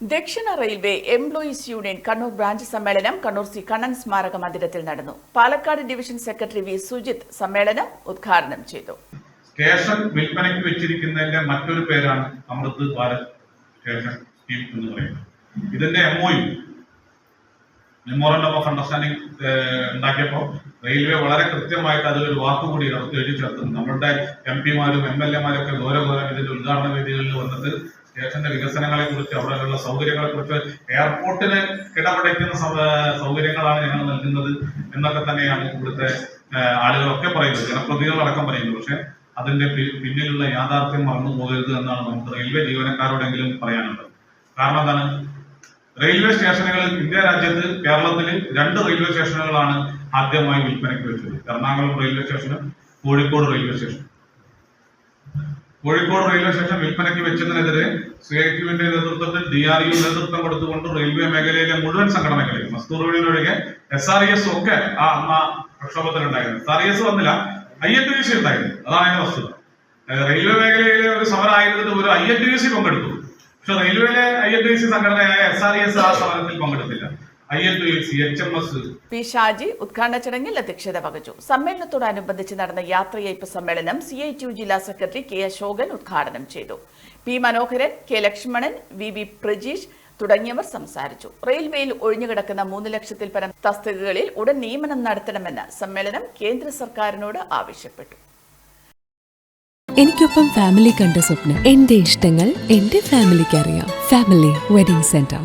ദക്ഷിണ railway employees union Kannur branch സമ്മേളനം Kannur C Kannan സ്മാരക മന്ദിരത്തിൽ നടന്നു. Palakkad division secretary V Sujith സമ്മേളനം ഉദ്ഘാടനം ചെയ്തു. സ്റ്റേഷൻ വിൽപ്പനയ്ക്ക് വെച്ചിരിക്കുന്നതിന്റെ മറ്റൊരു പേരാണ് അമൃത് ഭാരത് സ്റ്റേഷൻ എന്ന് പറയുന്നത്. ഇതിന്റെ M O memorandum of understanding ഉണ്ടാക്കിയപ്പോൾ railway വളരെ കൃത്യമായിട്ട് അതിലൊരു വാക്കുകൂടി എഴുതി ചേർത്ത് നമ്മളുടെ എം പിമാരും എം എൽ എമാരും ഒക്കെ ഗൗരവ ഇതിന്റെ ഉദ്ഘാടന വേദികളിൽ വന്നിട്ട് സ്റ്റേഷന്റെ വികസനങ്ങളെ കുറിച്ച് അവിടെയുള്ള സൗകര്യങ്ങളെ കുറിച്ച് എയർപോർട്ടിന് കിടപിടിക്കുന്ന സൗകര്യങ്ങളാണ് ഞങ്ങൾ നൽകുന്നത് എന്നൊക്കെ തന്നെയാണ് ഇവിടുത്തെ ആളുകളൊക്കെ പറയുന്നത്. ജനപ്രതിനിധികളടക്കം പറയുന്നത്. പക്ഷെ അതിന്റെ പിന്നിലുള്ള യാഥാർത്ഥ്യം മറന്നു പോകരുത് എന്നാണ് നമുക്ക് റെയിൽവേ ജീവനക്കാരോടെങ്കിലും പറയാനുള്ളത്. കാരണം എന്താണ്? റെയിൽവേ സ്റ്റേഷനുകളിൽ ഇന്ത്യ രാജ്യത്ത് കേരളത്തിൽ രണ്ട് റെയിൽവേ സ്റ്റേഷനുകളാണ് ആദ്യമായി വിൽപ്പനയ്ക്ക് വെച്ചത്. എറണാകുളം റെയിൽവേ സ്റ്റേഷനും Kozhikode railway station Kozhikode railway station വിൽപ്പനയ്ക്ക് വെച്ചതിനെതിരെ സിഐക്യുവിന്റെ നേതൃത്വത്തിൽ ഡി ആർ യു നേതൃത്വം കൊടുത്തുകൊണ്ട് റെയിൽവേ മേഖലയിലെ മുഴുവൻ സംഘടനകളെയും മസ്തൂർ വീടിനൊഴികെ എസ് ആർ എസ് ഒക്കെ ആ അന്ന് പ്രക്ഷോഭത്തിലുണ്ടായിരുന്നു. എസ് ആർ എസ് വന്നില്ല ഐ എൻ ടി സി ഉണ്ടായിരുന്നു. അതാണ് അതിന്റെ വസ്തുത. റെയിൽവേ മേഖലയിലെ ഒരു സമരമായിരുന്നത് ഒരു ഐ എൻ ടി സി പങ്കെടുത്തു. പക്ഷെ റെയിൽവേയിലെ ഐ എൻ ടി സി സംഘടനയായ എസ് ആർ എസ് ആ സമരത്തിൽ പങ്കെടുത്തില്ല. I N T C H M S. P Shaji ഉദ്ഘാടന ചടങ്ങിൽ അധ്യക്ഷത വഹിച്ചു. സമ്മേളനത്തോടനുബന്ധിച്ച് നടന്ന യാത്രയയപ്പ് സമ്മേളനം സി ഐ ടി യു ജില്ലാ സെക്രട്ടറി കെ അശോകൻ ഉദ്ഘാടനം ചെയ്തു. P Manoharan K Lakshmanan V V Prajeesh തുടങ്ങിയവർ സംസാരിച്ചു. റെയിൽവേയിൽ ഒഴിഞ്ഞുകിടക്കുന്ന മൂന്ന് ലക്ഷത്തിൽ പരം തസ്തികകളിൽ ഉടൻ നിയമനം നടത്തണമെന്ന് സമ്മേളനം കേന്ദ്ര സർക്കാരിനോട് ആവശ്യപ്പെട്ടു. എനിക്കൊപ്പം ഫാമിലി കണ്ട സ്വപ്നം. എന്റെ ഇഷ്ടങ്ങൾ എന്റെ ഫാമിലിക്ക് അറിയാം. Family wedding centre